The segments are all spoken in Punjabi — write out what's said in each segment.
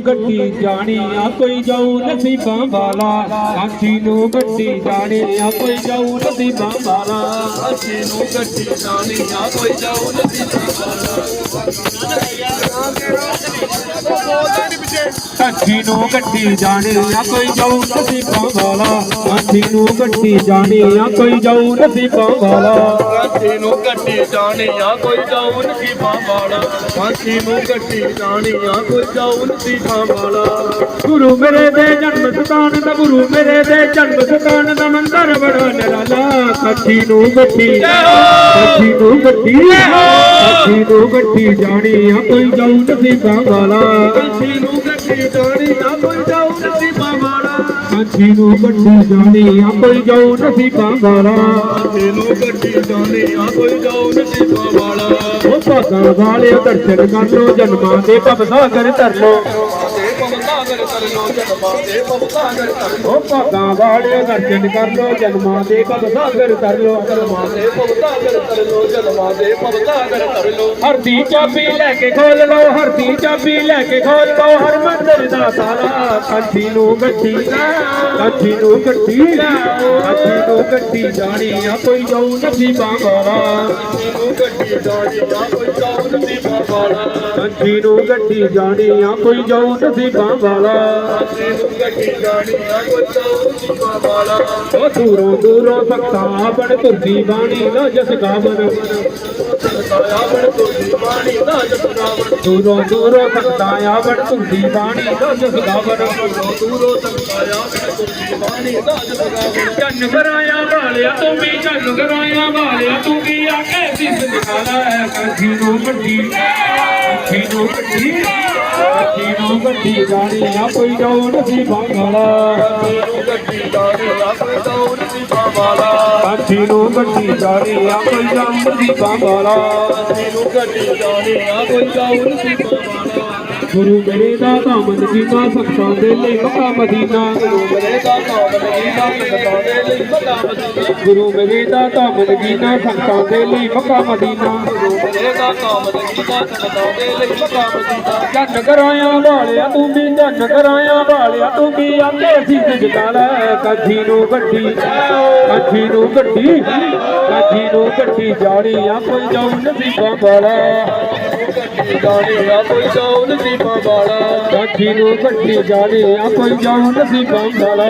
ਗੱਡੀ ਜਾਣੀ ਆ, ਕੋਈ ਜਾਊ ਨਸੀਬਾਂ ਵਾਲਾ। ਕਾਠੀ ਨੂੰ ਗੱਡੀ ਜਾਣੀ ਆ, ਕੋਈ ਜਾਊ ਨਸੀਬਾਂ ਵਾਲਾ। ਅਸੀਂ ਨੂੰ ਗੱਡੀ ਜਾਣੀ ਆ, ਕੋਈ ਜਾਉ ਨਦੀ ਕਾਠੀ ਨੂੰ ਗੱਡੀ ਜਾਣੀ ਆ, ਕੋਈ ਜਾਊ ਨਸੀਬਾਂ ਵਾਲਾ। ਕਾਠੀ ਨੂੰ ਗੱਡੀ ਜਾਣੀ ਆ ਕੋਈ ਜਾਊ ਨਸੀਬਾਂ ਵਾਲਾ। ਅਸੀਂ ਨੂੰ ਗੱਡੀ ਜਾਣੀ ਆ ਕੋਈ ਜਾਉ ਨਦੀ ਵਾਲਾ। ਅਸੀਂ ਨੂੰ ਗੱਡੀ ਜਾਣੀ ਆ ਕੋਈ ਜਾਉ ਨਦੀ ਵਾਲਾ। ਗੁਰੂ ਮੇਰੇ ਦੇ ਜਨਮ ਸਥਾਨ ਦਾ ਗੁਰੂ ਮੇਰੇ ਦੇ ਜਨਮ ਸਥਾਨ ਦਾ ਮੰਦਰ ਬੜਾ ਨਿਰਾਲਾ। ਕਾਠੀ ਨੂੰ ਗੱਡੀ ਕਾਠੀ ਨੂੰ ਗੱਡੀ ਕਾਠੀ ਨੂੰ ਗੱਡੀ ਜਾਣੀ ਆ ਕੋਈ ਜਾਊ ਨਸੀਬਾਂ ਵਾਲਾ। ਅਸੀਂ ਨੂੰ ਗੱਡੀ ਜਾਣੀ ਆ ਕੋਈ ਜਾਉ ਕਾਠੀ ਨੂੰ ਗੱਡੀ ਜਾਣੀ ਆ ਕੋਈ ਜਾਊ ਨਸੀਬਾਂ ਵਾਲਾ ਅਸੀਂ ਨੂੰ ਗੱਡੀ ਜਾਣੀ ਆ ਕੋਈ ਜਾਉ ਨਦੀ ਵਾਲਾ ਉਹ ਭਾਗਾਂ ਵਾਲਿਓ ਦਰਸ਼ਨ ਕਰ ਲੋ ਜਨਮਾਂ ਦੇ ਭਵ ਸਾਗਰ ਲੋ ਉਹ ਭਾਗਾਂ ਵਾਲਿਓ ਦਰਸ਼ਨ ਕਰ ਲੋ ਜਨਮਾਂ ਦੇ ਭਵ ਸਾਗਰ ਲੋ ਜਨਮਾ ਲੋ ਜਨਮਾ ਲੋ ਹਰ ਦੀ ਚਾਬੀ ਲੈ ਕੇ ਖੋਲ ਲਓ ਹਰ ਦੀ ਚਾਬੀ ਲੈ ਕੇ ਖੋਲ ਲਓ ਹਰ ਮੰਦਰ ਦਾ ਤਾਲਾ ਕੰਠੀ ਨੂੰ ਗੱਡੀ ਕੰਠੀ ਨੂੰ ਗੱਡੀ ਕੰਠੀ ਨੂੰ ਗੱਡੀ ਜਾਣੀ ਆ ਕੋਈ ਜਾਊ ਨਸੀਬਾਂ ਵਾਲਾ ਨੂੰ ਗੱਡੀ ਜਾਣੀ ਆ ਕੋਈ ਜਾਉ ਨਦੀ ਵਾਲਾ ਕੰਠੀ ਨੂੰ ਗੱਡੀ ਜਾਣੀ ਆ ਕੋਈ ਜਾਊ ਨਸੀਬਾਂ ਵਾਲਾ ਨੂੰ ਗੱਡੀ ਜਾਣੀ ਆ ਕੋਈ ਜਾਉ ਨਦੀ ਵਾਲਾ ਉਹ ਦੂਰੋਂ ਦੂਰੋਂ ਸਖਤਾ ਬੜ ਤੁਰਦੀ ਬਾਣੀ ਨਾ ਜਸ ਗਾਵਨ ਕੋਈ ਬਾਣੀ ਨਾ ਜਪਨਾਵਣ ਦੂਰੋਂ ਦੂਰੋਂ ਸਖਤਾ ਆ ਬੜ ਤੁਰਦੀ ਬਾਣੀ। ਨਾ ਜਸ ਗਾਵਨ ਦੂਰੋਂ ਤੱਕ ਸਾਇਆ ਬੜ ਬਾਣੀ। ਨਾ ਜਪਨਾਵਣ ਚੰਨ ਕਰਾਇਆ ਵਾਲਿਆ ਤੂੰ ਵੀ ਚੰਨ ਕਰਾਇਆ ਵਾਲਿਆ ਤੂੰ ਵੀ ਆ ਸਿਸ ਨਿਕਾਲਾ ਹੈ ਕਾਠੀ ਨੂੰ ਗੱਡੀ ਕਾਠੀ ਨੂੰ ਗੱਡੀ ਨੂੰ ਗੱਡੀ ਜਾਣੀ ਆ ਕੋਈ ਜਾਉ ਨਸੀਬਾਂ ਵਾਲਾ ਗੱਡੀ ਜਾਣੀ ਆ ਕੋਈ ਜਾਉ ਨਦੀ ਵਾਲਾ ਕਾਠੀ ਨੂੰ ਗੱਡੀ ਜਾਣੀ ਆ ਕੋਈ ਜਾਉ ਨਸੀਬਾਂ ਵਾਲਾ ਨੂੰ ਗੱਡੀ ਜਾਣੀ ਆ ਕੋਈ ਜਾਉ ਨਦੀ ਵਾਲਾ ਗੁਰੂ ਮੇਰੇ ਦਾ ਧਾਮ ਨਦੀਨਾ ਸਖਤਾਂ ਦੇ ਲਈ ਮੱਕਾ ਮਦੀਨਾ। ਮੇਰੇ ਦਾ ਨਾਮ ਨਹੀਂ ਨਾ ਦੇ ਲਈ ਮਗਾ ਮਦੀਨਾ ਗੁਰੂ ਮੇਰੇ ਦਾ ਧਾਮ ਨਦੀਨਾ ਸਖਤਾਂ ਦੇ ਲਈ ਮੱਕਾ ਮਦੀਨਾ। ਮੇਰੇ ਦਾ ਨਾਮ ਨਹੀਂ ਨਾ ਦੇ ਲਈ ਮਗਾ ਮਦੀਨਾ ਜਨ ਕਰਾਇਆ ਵਾਲਿਆ ਤੂੰ ਵੀ, ਜਨ ਕਰਾਇਆ ਵਾਲਿਆ ਤੂੰ ਵੀ ਆਂਦੇ ਸੀ ਜਗਾਲਾ ਕਾਠੀ ਨੂੰ ਗੱਡੀ। ਕਾਠੀ ਨੂੰ ਗੱਡੀ ਕਾਜੀ ਨੂੰ ਗੱਡੀ ਜਾਣੀ ਆ ਕੋਈ ਜਾਉ ਨਸੀਬਾਂ ਵਾਲਾ ਜਾਣੀ ਆ ਕੋਈ ਜਾਉ ਨਦੀ ਵਾਲਾ ਕਾਠੀ ਨੂੰ ਗੱਡੀ ਜਾਣੀ ਆ ਕੋਈ ਜਾਉ ਨਸੀਬਾਂ ਵਾਲਾ।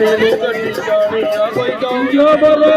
ਮੈਨੂੰ ਗੱਡੀ ਜਾਣੀ ਆ ਕੋਈ ਜਾਉ ਜੋ ਬੋਲੇ